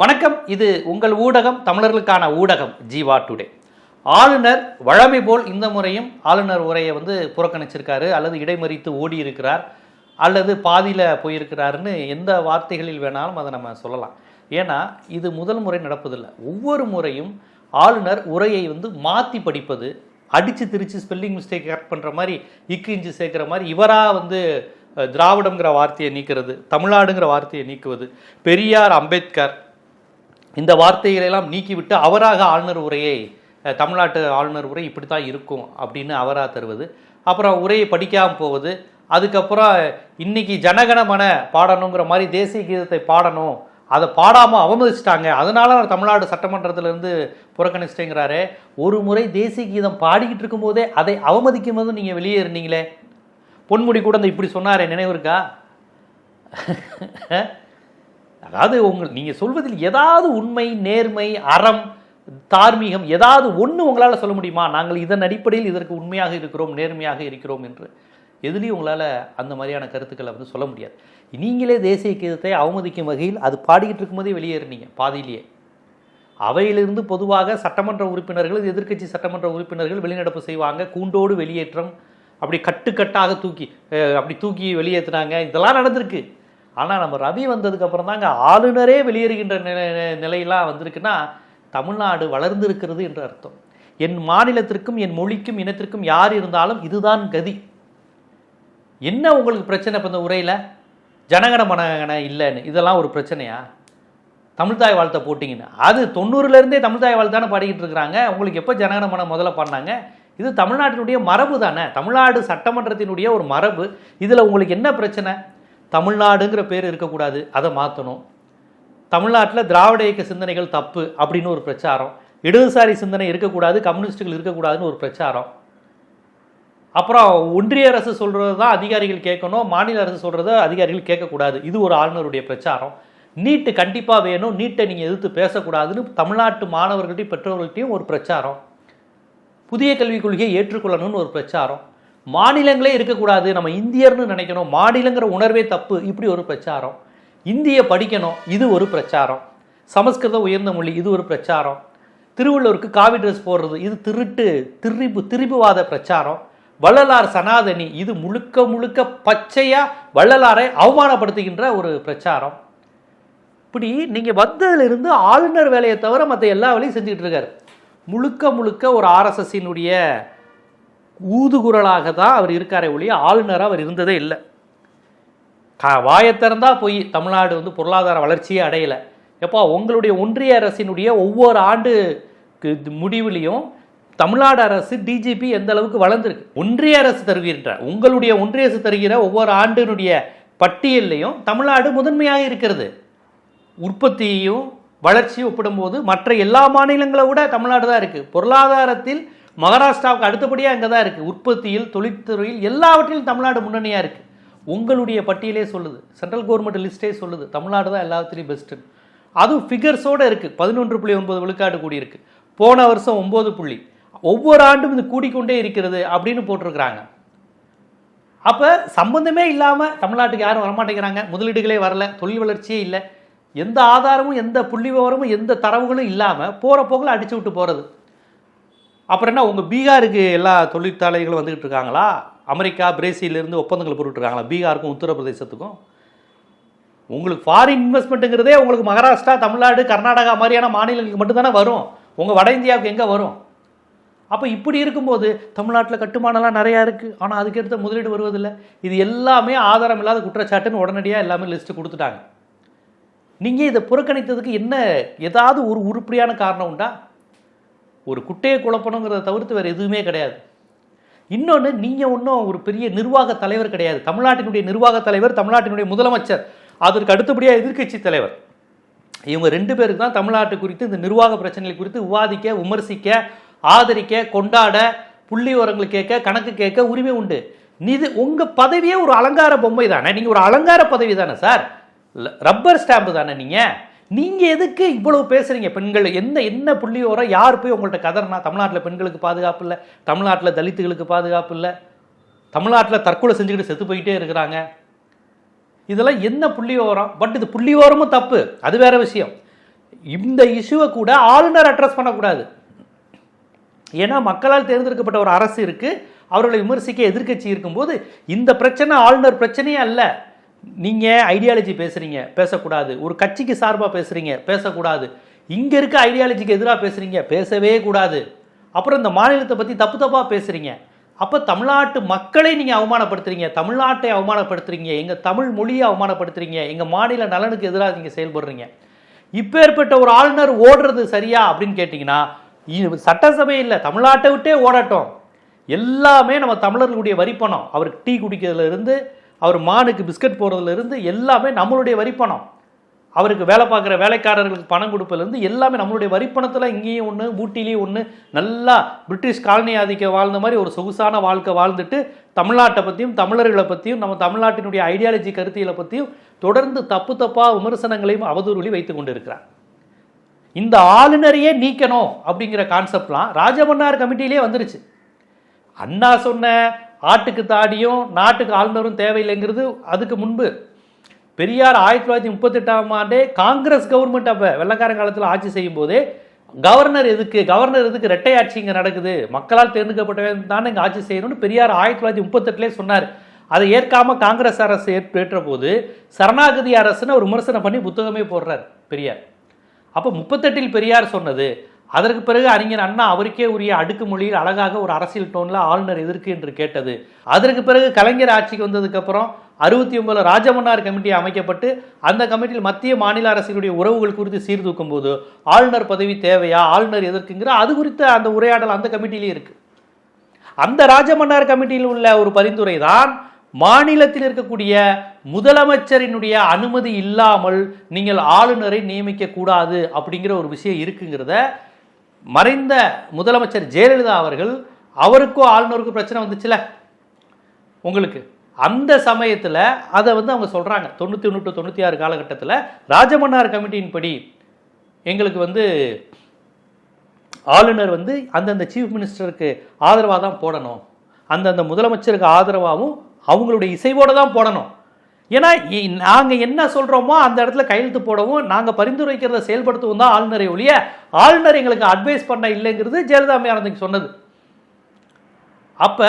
வணக்கம். இது உங்கள் ஊடகம் தமிழர்களுக்கான ஊடகம் ஜீவா டுடே. ஆளுநர் வழமை போல் இந்த முறையும் ஆளுநர் உரையை வந்து புறக்கணிச்சிருக்காரு அல்லது இடைமறித்து ஓடி இருக்கிறார் அல்லது பாதியில் போயிருக்கிறாருன்னு எந்த வார்த்தைகளில் வேணாலும் அதை நம்ம சொல்லலாம். ஏன்னா இது முதல் முறை நடப்பதில்லை. ஒவ்வொரு முறையும் ஆளுநர் உரையை வந்து மாற்றி படிப்பது அடித்து திரிச்சு ஸ்பெல்லிங் மிஸ்டேக் கரெக்ட் பண்ணுற மாதிரி இக்கு இஞ்சி சேர்க்குற மாதிரி இவராக வந்து திராவிடங்கிற வார்த்தையை நீக்கிறது தமிழ்நாடுங்கிற வார்த்தையை நீக்குவது பெரியார் அம்பேத்கர் இந்த வார்த்தைகளெல்லாம் நீக்கிவிட்டு அவராக ஆளுநர் உரையை தமிழ்நாட்டு ஆளுநர் உரை இப்படி தான் இருக்கும் அப்படின்னு அவராக தருவது. அப்புறம் உரையை படிக்காமல் போவது. அதுக்கப்புறம் இன்னைக்கு ஜனகணமன பாடணுங்கிற மாதிரி தேசிய கீதத்தை பாடணும். அதை பாடாமல் அவமதிச்சிட்டாங்க. அதனால தமிழ்நாடு சட்டமன்றத்திலேருந்து புறக்கணிச்சிட்டேங்கிறாரு. ஒரு முறை தேசிய கீதம் பாடிக்கிட்டு இருக்கும்போதே அதை அவமதிக்கும் போது நீங்கள் வெளியே இருந்தீங்களே. பொன்முடி கூட இந்த இப்படி சொன்னாரே. நினைவு இருக்கா? அதாவது உங்கள் நீங்கள் சொல்வதில் ஏதாவது உண்மை நேர்மை அறம் தார்மீகம் ஏதாவது ஒன்று உங்களால் சொல்ல முடியுமா? நாங்கள் இதன் அடிப்படையில் இதற்கு உண்மையாக இருக்கிறோம் நேர்மையாக இருக்கிறோம் என்று. எதுலேயும் உங்களால் அந்த மாதிரியான கருத்துக்களை வந்து சொல்ல முடியாது. நீங்களே தேசிய கீதத்தை அவமதிக்கும் வகையில் அது பாடிக்கிட்டு இருக்கும்போதே வெளியேறினீங்க பாதியிலேயே. அவையிலிருந்து பொதுவாக சட்டமன்ற உறுப்பினர்கள் எதிர்க்கட்சி சட்டமன்ற உறுப்பினர்கள் வெளிநடப்பு செய்வாங்க கூண்டோடு வெளியேற்றம் அப்படி கட்டுக்கட்டாக தூக்கி அப்படி தூக்கி வெளியேற்றுனாங்க இதெல்லாம் நடந்திருக்கு. ஆனால் நம்ம ரவி வந்ததுக்கு அப்புறம் தாங்க ஆளுநரே வெளியேறுகின்ற நிலை நிலையெல்லாம் வந்திருக்குன்னா தமிழ்நாடு வளர்ந்திருக்கிறது என்று அர்த்தம். என் மாநிலத்திற்கும் என் மொழிக்கும் இனத்திற்கும் யார் இருந்தாலும் இதுதான் கதி. என்ன உங்களுக்கு பிரச்சனை இப்போ இந்த உரையில்? ஜனகண மனகண இல்லைன்னு. இதெல்லாம் ஒரு பிரச்சனையா? தமிழ்தாய் வாழ்த்தை போட்டிங்கன்னு. அது தொண்ணூறுலேருந்தே தமிழ்தாய் வாழ்த்து தானே பாடிக்கிட்டு இருக்கிறாங்க. உங்களுக்கு எப்போ ஜனகண மனம் முதல்ல பாடினாங்க? இது தமிழ்நாட்டினுடைய மரபு தானே தமிழ்நாடு சட்டமன்றத்தினுடைய ஒரு மரபு. இதில் உங்களுக்கு என்ன பிரச்சனை? தமிழ்நாடுங்கிற பேர் இருக்கக்கூடாது அதை மாற்றணும் தமிழ்நாட்டில் திராவிட இயக்க சிந்தனைகள் தப்பு அப்படின்னு ஒரு பிரச்சாரம். இடதுசாரி சிந்தனை இருக்கக்கூடாது கம்யூனிஸ்டுகள் இருக்கக்கூடாதுன்னு ஒரு பிரச்சாரம். அப்புறம் ஒன்றிய அரசு சொல்கிறது தான் அதிகாரிகள் கேட்கணும் மாநில அரசு சொல்கிறத அதிகாரிகள் கேட்கக்கூடாது. இது ஒரு ஆளுநருடைய பிரச்சாரம். நீட்டு கண்டிப்பாக வேணும் நீட்டை நீங்கள் எதிர்த்து பேசக்கூடாதுன்னு தமிழ்நாட்டு மாணவர்கள்ட்டையும் பெற்றோர்கள்ட்டையும் ஒரு பிரச்சாரம். புதிய கல்விக் கொள்கையை ஏற்றுக்கொள்ளணும்னு ஒரு பிரச்சாரம். மாநிலங்களே இருக்கக்கூடாது. நம்ம இந்தியர்னு நினைக்கணும். மாநிலங்கிற உணர்வே தப்பு. இப்படி ஒரு பிரச்சாரம். இந்திய படிக்கணும். இது ஒரு பிரச்சாரம். சமஸ்கிருதம் உயர்ந்த மொழி இது ஒரு பிரச்சாரம். திருவள்ளுவருக்கு காவி ட்ரெஸ் போடுறது இது திருட்டு திரிபு திரிபுவாத பிரச்சாரம். வள்ளலார் சனாதனி இது முழுக்க முழுக்க பச்சையாக வள்ளலாரை அவமானப்படுத்துகின்ற ஒரு பிரச்சாரம். இப்படி நீங்கள் வந்ததுலேருந்து ஆளுநர் வேலையை தவிர மற்ற எல்லா வேலையும் செஞ்சுக்கிட்டு இருக்காரு. முழுக்க முழுக்க ஒரு ஆர்எஸ்எஸ்ஸினுடைய ஊதுகுரலாக தான் அவர் இருக்காரே ஒழிய ஆளுநராக அவர் இருந்ததே இல்லை. கா வாயை போய் தமிழ்நாடு வந்து பொருளாதார வளர்ச்சியே அடையலை. எப்போ உங்களுடைய ஒன்றிய அரசினுடைய ஒவ்வொரு ஆண்டு கு- முடிவுலையும் தமிழ்நாடு அரசு டிஜிபி எந்த அளவுக்கு வளர்ந்துருக்கு? ஒன்றிய அரசு தருகின்ற உங்களுடைய ஒன்றிய அரசு தருகிற ஒவ்வொரு ஆண்டினுடைய பட்டியல்லையும் தமிழ்நாடு முதன்மையாக இருக்கிறது. உற்பத்தியையும் வளர்ச்சியும் ஒப்பிடும்போது மற்ற எல்லா மாநிலங்களை விட தமிழ்நாடு தான் இருக்குது பொருளாதாரத்தில் மகாராஷ்டிராவுக்கு அடுத்தபடியாக அங்கே தான் இருக்குது உற்பத்தியில் தொழில்துறையில் எல்லாவற்றிலும் தமிழ்நாடு முன்னணியாக இருக்குது உங்களுடைய பட்டியலே சொல்லுது. சென்ட்ரல் கவர்மெண்ட் லிஸ்ட்டே சொல்லுது. தமிழ்நாடு தான் எல்லாத்துலேயும் பெஸ்ட்டுன்னு அதுவும் ஃபிகர்ஸோடு இருக்குது பதினொன்று புள்ளி ஒன்பது விழுக்காடு கூடியிருக்கு போன வருஷம் ஒம்பது புள்ளி. ஒவ்வொரு ஆண்டும் இது கூடிக்கொண்டே இருக்கிறது அப்படின்னு போட்டிருக்கிறாங்க. அப்போ சம்பந்தமே இல்லாமல் தமிழ்நாட்டுக்கு யாரும் வரமாட்டேங்கிறாங்க. முதலீடுகளே வரல. தொழில் வளர்ச்சியே இல்லை. எந்த ஆதாரமும் எந்த புள்ளி விவரமும் எந்த தரவுகளும் இல்லாமல் போகிற போக்கில் அடித்து விட்டு போகிறது அப்புறம் என்ன உங்கள் பீகாருக்கு எல்லா தொழிற்சாலைகளும் வந்துக்கிட்டு இருக்காங்களா? அமெரிக்கா பிரேசிலிருந்து ஒப்பந்தங்கள் போட்டுருக்காங்களா பீகாருக்கும் உத்தரப்பிரதேசத்துக்கும்? உங்களுக்கு ஃபாரின் இன்வெஸ்ட்மெண்ட்டுங்கிறதே உங்களுக்கு மகாராஷ்டிரா தமிழ்நாடு கர்நாடகா மாதிரியான மாநிலங்களுக்கு மட்டும்தானே வரும். உங்கள் வட இந்தியாவுக்கு எங்கே வரும்? அப்போ இப்படி இருக்கும்போது தமிழ்நாட்டில் கட்டுமானம்லாம் நிறையா இருக்குது ஆனால் அதுக்கேற்ற முதலீடு வருவதில்லை. இது எல்லாமே ஆதாரம் இல்லாத குற்றச்சாட்டுன்னு உடனடியாக எல்லாமே லிஸ்ட்டு கொடுத்துட்டாங்க. நீங்கள் இதை புறக்கணித்ததுக்கு என்ன ஏதாவது ஒரு உருப்படியான காரணம் உண்டா? ஒரு குட்டையை குழப்பணுங்கிறத தவிர்த்து வேறு எதுவுமே கிடையாது. இன்னொன்று நீங்கள் ஒன்றும் ஒரு பெரிய நிர்வாக தலைவர் கிடையாது. தமிழ்நாட்டினுடைய நிர்வாக தலைவர் தமிழ்நாட்டினுடைய முதலமைச்சர். அதற்கு அடுத்தபடியாக எதிர்க்கட்சி தலைவர். இவங்க ரெண்டு பேருக்கு தான் தமிழ்நாட்டு குறித்து இந்த நிர்வாக பிரச்சனைகள் குறித்து விவாதிக்க விமர்சிக்க ஆதரிக்க கொண்டாட புள்ளி விவரங்கள் கேட்க கணக்கு கேட்க உரிமை உண்டு. நிது உங்கள் பதவியே ஒரு அலங்கார பொம்மை தானே. நீங்கள் ஒரு அலங்கார பதவி தானே சார்? ரப்பர் ஸ்டாம்பு தானே நீங்கள் நீங்கள் எதுக்கு இவ்வளவு பேசுகிறீங்க பெண்கள் என்ன என்ன புள்ளி யார் போய் உங்கள்கிட்ட கதறினா? தமிழ்நாட்டில் பெண்களுக்கு பாதுகாப்பு இல்லை. தமிழ்நாட்டில் தலித்துகளுக்கு பாதுகாப்பு இல்லை. தமிழ்நாட்டில் தற்கொலை செஞ்சுக்கிட்டு செத்து போயிட்டே இருக்கிறாங்க. இதெல்லாம் என்ன புள்ளியோரம் பட் இது புள்ளியோரமும் தப்பு. அது வேற விஷயம். இந்த இஷ்யூவை கூட ஆளுநர் அட்ரஸ் பண்ணக்கூடாது. ஏன்னா மக்களால் தேர்ந்தெடுக்கப்பட்ட ஒரு அரசு இருக்குது அவர்களை விமர்சிக்க எதிர்க்கட்சி இருக்கும்போது இந்த பிரச்சனை ஆளுநர் பிரச்சனையே அல்ல. நீங்கள் ஐடியாலஜி பேசுகிறீங்க பேசக்கூடாது. ஒரு கட்சிக்கு சார்பாக பேசுகிறீங்க பேசக்கூடாது. இங்கே இருக்க ஐடியாலஜிக்கு எதிராக பேசுறீங்க பேசவே கூடாது. அப்புறம் இந்த மாநிலத்தை பற்றி தப்பு தப்பாக பேசுகிறீங்க அப்போ தமிழ்நாட்டு மக்களை நீங்கள் அவமானப்படுத்துறீங்க தமிழ்நாட்டை அவமானப்படுத்துறீங்க எங்கள் தமிழ் மொழியை அவமானப்படுத்துறீங்க எங்கள் மாநில நலனுக்கு எதிராக நீங்கள் செயல்படுறீங்க. இப்பேற்பட்ட ஒரு ஆளுநர் ஓடுறது சரியா அப்படின்னு கேட்டிங்கன்னா சட்டசபை இல்லை தமிழ்நாட்டை விட்டே ஓடட்டும். எல்லாமே நம்ம தமிழர்களுடைய வரிப்பணம். அவருக்கு டீ குடிக்கிறதுலேருந்து அவர் மானுக்கு பிஸ்கட் போடுறதுலேருந்து எல்லாமே நம்மளுடைய வரிப்பணம் அவருக்கு வேலை பார்க்குற வேலைக்காரர்களுக்கு பணம் கொடுப்பதுலேருந்து எல்லாமே நம்மளுடைய வரிப்பணத்தில் இங்கேயும் ஒன்று ஊட்டிலையும் ஒன்று நல்லா பிரிட்டிஷ் காலனி ஆதிக்க வாழ்ந்த மாதிரி ஒரு சொகுசான வாழ்க்கை வாழ்ந்துட்டு தமிழ்நாட்டை பற்றியும் தமிழர்களை பற்றியும் நம்ம தமிழ்நாட்டினுடைய ஐடியாலஜி கருத்தியலை பற்றியும் தொடர்ந்து தப்பு தப்பாக விமர்சனங்களையும் அவதூறுகளையும் வைத்து கொண்டிருக்கிறார். இந்த ஆளுநரையே நீக்கணும் அப்படிங்கிற கான்செப்ட்லாம் ராஜமன்னார் கமிட்டியிலே வந்துருச்சு. அண்ணா சொன்ன ஆட்டுக்கு தாடியும் நாட்டுக்கு ஆளுநரும் தேவையில்லைங்கிறது அதுக்கு முன்பு. பெரியார் ஆயிரத்தி தொள்ளாயிரத்தி முப்பத்தெட்டாம் ஆண்டே காங்கிரஸ் கவர்மெண்ட் அப்போ வெள்ளக்காரன் காலத்தில் ஆட்சி செய்யும் போதே கவர்னர் எதுக்கு கவர்னர் எதுக்கு ரெட்டை ஆட்சி இங்கே நடக்குது? மக்களால் தேர்ந்தெடுக்கப்பட்டவன் தானே இங்கே ஆட்சி செய்யணும்னு பெரியார் ஆயிரத்தி தொள்ளாயிரத்தி முப்பத்தெட்டுலேயே சொன்னார். அதை ஏற்காம காங்கிரஸ் அரசு ஏற்று- ஏற்ற போது சரணாகதி அரசுன்னு ஒரு விமர்சனம் பண்ணி புத்தகமே போடுறார் பெரியார். அப்போ முப்பத்தெட்டில் பெரியார் சொன்னது அதற்கு பிறகு அறிஞர் அண்ணா அவருக்கே உரிய அடுக்கு மொழியில் அழகாக ஒரு அரசியல் டோன்ல ஆளுநர் எதிர்க்கு என்று கேட்டது. அதற்கு பிறகு கலைஞர் ஆட்சிக்கு வந்ததுக்கு அப்புறம் அறுபத்தி ஒன்பதுல ராஜமன்னார் கமிட்டி அமைக்கப்பட்டு அந்த கமிட்டியில் மத்திய மாநில அரசுகளுடைய உறவுகள் குறித்து சீர்தூக்கும் போது ஆளுநர் பதவி தேவையா ஆளுநர் எதற்குங்கிற அது குறித்த அந்த உரையாடல் அந்த கமிட்டியிலே இருக்கு. அந்த ராஜமன்னார் கமிட்டியில் உள்ள ஒரு பரிந்துரை தான் மாநிலத்தில் இருக்கக்கூடிய முதலமைச்சரினுடைய அனுமதி இல்லாமல் நீங்கள் ஆளுநரை நியமிக்க கூடாது அப்படிங்கிற ஒரு விஷயம் இருக்குங்கிறத மறைந்த முதலமைச்சர் ஜெயலலிதா அவர்கள் அவருக்கோ ஆளுநருக்கும் பிரச்சனை வந்துச்சுல? உங்களுக்கு. அந்த சமயத்தில் அதை வந்து அவங்க சொல்கிறாங்க தொண்ணூற்றி ஒன்று டு தொண்ணூற்றி ஆறு காலகட்டத்தில் ராஜமன்னார் கமிட்டியின் படி எங்களுக்கு வந்து ஆளுநர் வந்து அந்தந்த சீஃப் மினிஸ்டருக்கு ஆதரவாக தான் போடணும். அந்தந்த முதலமைச்சருக்கு ஆதரவாகவும் அவங்களுடைய இசைவோடு தான் போடணும். ஏன்னா நாங்கள் என்ன சொல்கிறோமோ அந்த இடத்துல கையெழுத்து போடவும் நாங்கள் பரிந்துரைக்கிறத செயல்படுத்தவும் தான் ஆளுநரை ஒழிய ஆளுநர் எங்களுக்கு அட்வைஸ் பண்ண இல்லைங்கிறது ஜெயலலிதா அம்மையார் சொன்னது. அப்போ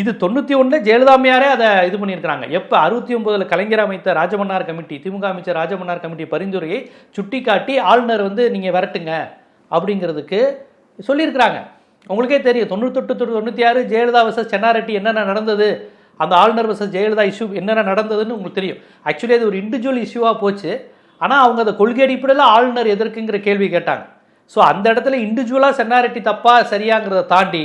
இது தொண்ணூற்றி ஒன்றில் ஜெயலலிதாமையாரே அதை இது பண்ணியிருக்கிறாங்க. எப்போ அறுபத்தி ஒம்பதில் கலைஞர் அமைத்த ராஜமன்னார் கமிட்டி திமுக அமைச்சர் ராஜமன்னார் கமிட்டி பரிந்துரையை சுட்டிக்காட்டி ஆளுநர் வந்து நீங்கள் விரட்டுங்க அப்படிங்கிறதுக்கு சொல்லியிருக்கிறாங்க. உங்களுக்கே தெரியும் தொண்ணூத்தொட்டு தொண்ணூற்றி ஆறு ஜெயலலிதா வசஸ் சென்னாரெட்டி என்னென்ன நடந்தது அந்த ஆளுநர் வர்சஸ் ஜெயலலிதா இஷ்யூ என்னென்ன நடந்ததுன்னு உங்களுக்கு தெரியும். ஆக்சுவலி அது ஒரு இண்டிவிஜுவல் இஷ்யூவாக போச்சு. ஆனால் அவங்க அந்த கொள்கை அடிப்படையில் ஆளுநர் எதற்குங்கிற கேள்வி கேட்டாங்க. ஸோ அந்த இடத்துல இண்டிவிஜுவலாக சென்னாரெட்டி தப்பா சரியாங்கிறத தாண்டி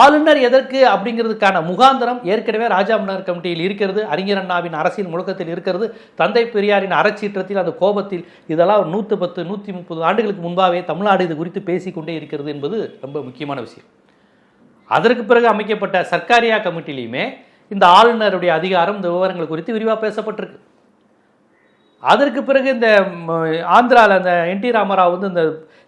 ஆளுநர் எதற்கு அப்படிங்கிறதுக்கான முகாந்திரம் ஏற்கனவே ராஜாமன்னார் கமிட்டியில் இருக்கிறது அறிஞர் அண்ணாவின் அரசியல் முழக்கத்தில் இருக்கிறது தந்தை பெரியாரின் அறச்சீற்றத்தில் அந்த கோபத்தில் இதெல்லாம் ஒரு நூற்று பத்து நூற்றி முப்பது ஆண்டுகளுக்கு முன்பாகவே தமிழ்நாடு இது குறித்து பேசிக்கொண்டே இருக்கிறது என்பது ரொம்ப முக்கியமான விஷயம். அதற்கு பிறகு அமைக்கப்பட்ட சர்க்காரியா கமிட்டிலையுமே இந்த ஆளுநருடைய அதிகாரம் இந்த விவரங்கள் குறித்து விரிவாக பேசப்பட்டிருக்கு. அதற்கு பிறகு இந்த ஆந்திராவில் அந்த என் டி ராமராவ் வந்து இந்த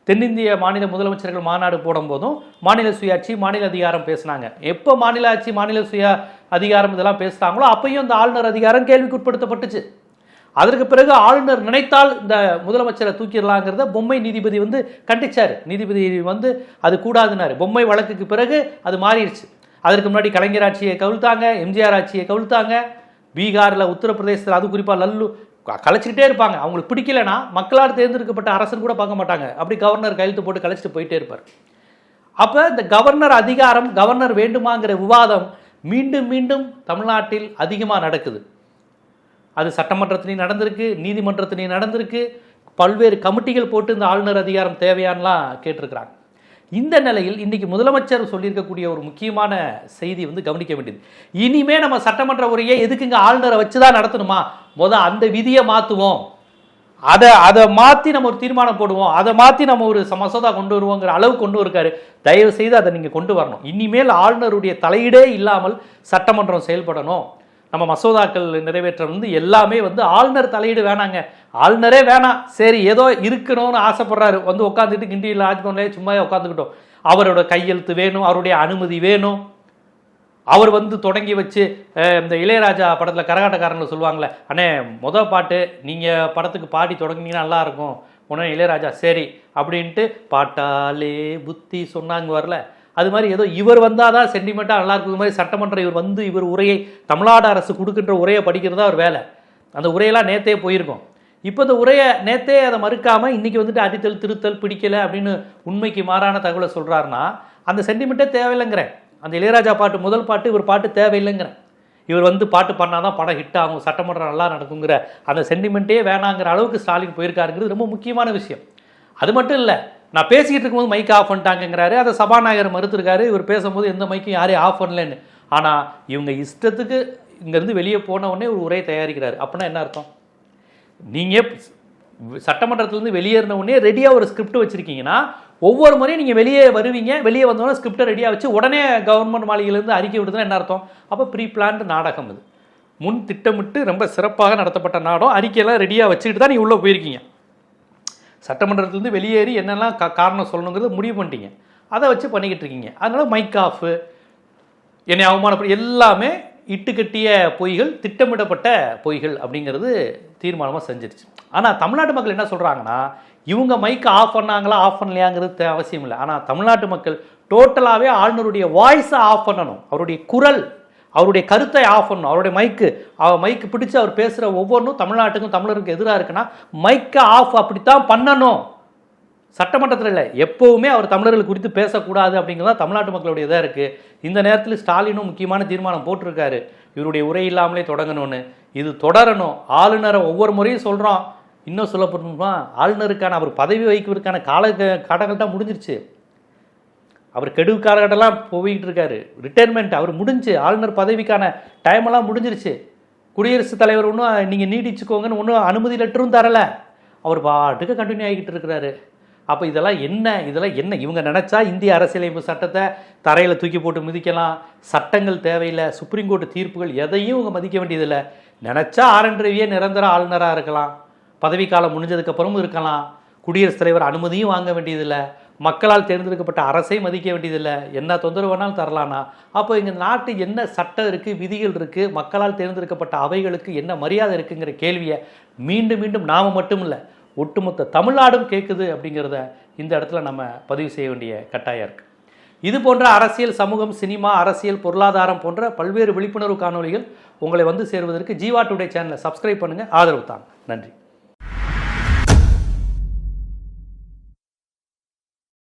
தென்னிந்திய மாநில முதலமைச்சர்கள் மாநாடு போடும்போதும் மாநில சுயாட்சி மாநில அதிகாரம் பேசினாங்க. எப்போ மாநில ஆட்சி மாநில சுய அதிகாரம் இதெல்லாம் பேசுகிறாங்களோ அப்பையும் இந்த ஆளுநர் அதிகாரம் கேள்விக்குட்படுத்தப்பட்டுச்சு. அதற்கு பிறகு ஆளுநர் நினைத்தால் இந்த முதலமைச்சரை தூக்கிடலாங்கிறத பொம்மை நீதிபதி வந்து கண்டிச்சார். நீதிபதி வந்து அது கூடாதுனாரு பொம்மை வழக்குக்கு பிறகு அது மாறிடுச்சு. அதற்கு முன்னாடி கலைஞர் ஆட்சியை கவிழ்த்தாங்க எம்ஜிஆர் ஆட்சியை கவிழ்த்தாங்க. பீகாரில் உத்தரப்பிரதேசத்தில் அது குறிப்பாக லல்லு கலைச்சிக்கிட்டே இருப்பாங்க. அவங்களுக்கு பிடிக்கலனா மக்களால் தேர்ந்தெடுக்கப்பட்ட அரசன் கூட பார்க்க மாட்டாங்க. அப்படி கவர்னர் கையெழுத்து போட்டு கலைச்சிட்டு போயிட்டே இருப்பார். அப்போ இந்த கவர்னர் அதிகாரம் கவர்னர் வேண்டுமாங்கிற விவாதம் மீண்டும் மீண்டும் தமிழ்நாட்டில் அதிகமாக நடக்குது. அது சட்டமன்றத்திலையும் நடந்திருக்கு நீதிமன்றத்திலையும் நடந்திருக்கு. பல்வேறு கமிட்டிகள் போட்டு இந்த ஆளுநர் அதிகாரம் தேவையானலாம் கேட்டிருக்கிறாங்க. இந்த நிலையில் இன்னைக்கு முதலமைச்சர் சொல்லியிருக்கக்கூடிய ஒரு முக்கியமான செய்தி வந்து கவனிக்க வேண்டியது. இனிமே நம்ம சட்டமன்ற உரையை எதுக்குங்க ஆளுநரை வச்சு தான் நடத்தணுமா? முதல் அந்த விதியை மாற்றுவோம் அதை அதை மாற்றி நம்ம ஒரு தீர்மானம் போடுவோம். அதை மாற்றி நம்ம ஒரு மசோதா கொண்டு வருவோங்கிற அளவு கொண்டு இருக்காரு தயவு செய்து அதை நீங்கள் கொண்டு வரணும். இனிமேல் ஆளுநருடைய தலையீடே இல்லாமல் சட்டமன்றம் செயல்படணும். நம்ம மசோதாக்கள் நிறைவேற்றம் வந்து எல்லாமே வந்து ஆளுநர் தலையீடு வேணாங்க. ஆளுநரே வேணாம். சரி ஏதோ இருக்கணும்னு ஆசைப்படுறாரு. வந்து உட்காந்துட்டு கிண்டியில் ராஜ்பவன்லேயே சும்மா உட்காந்துக்கிட்டோம் அவரோட கையெழுத்து வேணும் அவருடைய அனுமதி வேணும். அவர் வந்து தொடங்கி வச்சு இந்த இளையராஜா படத்தில் கரகாட்டக்காரன்னு சொல்லுவாங்களே அண்ணே முத பாட்டு நீங்கள் படத்துக்கு பாடி தொடங்கினீங்கன்னா நல்லா இருக்கும் உடனே இளையராஜா சரி அப்படின்ட்டு பாட்டாலே புத்தி சொன்னாங்க வரல. அது மாதிரி ஏதோ இவர் வந்தால் தான் சென்டிமெண்ட்டாக நல்லா இருக்கிற மாதிரி சட்டமன்றம் இவர் வந்து இவர் உரையை தமிழ்நாடு அரசு கொடுக்கின்ற உரையை படிக்கிறதா அவர் வேலை. அந்த உரையெல்லாம் நேத்தே போயிருக்கும். இப்போ இந்த உரையை நேத்தே அதை மறுக்காமல் இன்றைக்கி வந்துட்டு அடித்தல் திருத்தல் பிடிக்கலை அப்படின்னு உண்மைக்கு மாறான தகவலை சொல்கிறாருன்னா அந்த சென்டிமெண்ட்டே தேவையில்லைங்கிறேன். அந்த இளையராஜா பாட்டு முதல் பாட்டு இவர் பாட்டு தேவையில்லைங்கிறேன். இவர் வந்து பாட்டு பண்ணால் தான் படம் ஹிட் ஆகும் சட்டமன்றம் நல்லா நடக்குங்கிற அந்த சென்டிமெண்ட்டே வேணாங்கிற அளவுக்கு ஸ்டாலின் போயிருக்காருங்கிறது ரொம்ப முக்கியமான விஷயம். அது மட்டும் இல்லை நான் பேசிக்கிட்டு இருக்கும்போது மைக் ஆஃப் பண்ணிட்டாங்கிறாரு அதை சபாநாயகர் மறுத்துருக்காரு. இவர் பேசும்போது எந்த மைக்கும் யாரையும் ஆஃப் பண்ணலன்னு. ஆனால் இவங்க இஷ்டத்துக்கு இங்கேருந்து வெளியே போன உடனே ஒரு உரையை தயாரிக்கிறாரு. அப்படின்னா என்ன அர்த்தம்? நீங்கள் சட்டமன்றத்திலேருந்து வெளியேறின உடனே ரெடியாக ஒரு ஸ்கிரிப்ட் வச்சுருக்கீங்கன்னா ஒவ்வொரு முறையும் நீங்கள் வெளியே வருவீங்க. வெளியே வந்தோடனே ஸ்கிரிப்டை ரெடியாக வச்சு உடனே கவர்மெண்ட் மாளிகையிலேருந்து அறிக்கை விடுதுன்னா என்ன அர்த்தம்? அப்போ ப்ரீ பிளான்டு நாடகம் இது முன் திட்டமிட்டு ரொம்ப சிறப்பாக நடத்தப்பட்ட நாடும் அறிக்கையெல்லாம் ரெடியாக வச்சுக்கிட்டு தான் நீங்கள் உள்ளே போயிருக்கீங்க. சட்டமன்றத்திலேருந்து வெளியேறி என்னெல்லாம் கா காரணம் சொல்லணுங்கிறது முடிவு பண்ணிட்டீங்க. அதை வச்சு பண்ணிக்கிட்டு இருக்கீங்க. அதனால் மைக் ஆஃபு என்னை அவமானப்படு எல்லாமே இட்டுக்கட்டிய பொய்கள் திட்டமிடப்பட்ட பொய்கள் அப்படிங்கிறது தீர்மானமாக செஞ்சிருச்சு. ஆனால் தமிழ்நாட்டு மக்கள் என்ன சொல்கிறாங்கன்னா இவங்க மைக்கை ஆஃப் பண்ணாங்களா ஆஃப் பண்ணலையாங்கிறது அவசியம் இல்லை. ஆனால் தமிழ்நாட்டு மக்கள் டோட்டலாகவே ஆளுநருடைய வாய்ஸை ஆஃப் பண்ணணும். அவருடைய குரல் அவருடைய கருத்தை ஆஃப் பண்ணணும். அவருடைய மைக்கு அவர் மைக்கு பிடிச்சு அவர் பேசுகிற ஒவ்வொன்றும் தமிழ்நாட்டுக்கும் தமிழருக்கு எதிராக இருக்குன்னா மைக்கை ஆஃப் அப்படித்தான் பண்ணணும். சட்டமன்றத்தில் இல்லை எப்போவுமே அவர் தமிழர்கள் குறித்து பேசக்கூடாது அப்படிங்கிறதா தமிழ்நாட்டு மக்களுடைய இதாக இருக்குது இந்த நேரத்தில் ஸ்டாலினும் முக்கியமான தீர்மானம் போட்டிருக்காரு. இவருடைய உரை இல்லாமலே தொடங்கணும்னு. இது தொடரணும். ஆளுநரை ஒவ்வொரு முறையும் சொல்கிறோம் இன்னும் சொல்லப்படணுமா ஆளுநருக்கான அவர் பதவி வகிப்பதற்கான கால காலகட்டம் முடிஞ்சிருச்சு. அவர் கெடு காலகட்டம்லாம் போய்கிட்டு இருக்காரு ரிட்டையர்மெண்ட் அவர் முடிஞ்சு ஆளுநர் பதவிக்கான டைமெல்லாம் முடிஞ்சிருச்சு. குடியரசுத் தலைவர் ஒன்றும் நீங்கள் நீடிச்சுக்கோங்கன்னு ஒன்றும் அனுமதி லெட்டரும் தரலை. அவர் பாட்டுக்கு கண்டினியூ ஆகிக்கிட்டு இருக்கிறாரு அப்போ இதெல்லாம் என்ன இதெல்லாம் என்ன? இவங்க நினச்சா இந்திய அரசியலமைப்பு சட்டத்தை தரையில் தூக்கி போட்டு மிதிக்கலாம். சட்டங்கள் தேவையில்லை. சுப்ரீம் கோர்ட் தீர்ப்புகள் எதையும் இவங்க மதிக்க வேண்டியதில்லை. நினச்சா ஆரன் ரவியே நிரந்தர ஆளுநராக இருக்கலாம். பதவிக்காலம் முடிஞ்சதுக்கப்புறமும் இருக்கலாம். குடியரசுத் தலைவர் அனுமதியும் வாங்க வேண்டியதில்லை. மக்களால் தேர்ந்தெடுக்கப்பட்ட அரசை மதிக்க வேண்டியதில்லை. என்ன தொந்தரவு வேணாலும் தரலானா அப்போ இங்கே நாட்டு என்ன சட்டம் இருக்குது விதிகள் இருக்குது மக்களால் தேர்ந்தெடுக்கப்பட்ட அவைகளுக்கு என்ன மரியாதை இருக்குங்கிற கேள்வியை மீண்டும் மீண்டும் நாம் மட்டும் இல்லை ஒட்டுமொத்த தமிழ்நாடும் கேட்குது அப்படிங்கிறத இந்த இடத்துல நம்ம பதிவு செய்ய வேண்டிய கட்டாயம் இருக்குது இது போன்ற அரசியல் சமூகம் சினிமா அரசியல் பொருளாதாரம் போன்ற பல்வேறு விழிப்புணர்வு காணொளிகள் உங்களை வந்து சேருவதற்கு ஜீவா டுடே சேனலை சப்ஸ்கிரைப் பண்ணுங்கள் ஆதரவு தாங்க. நன்றி.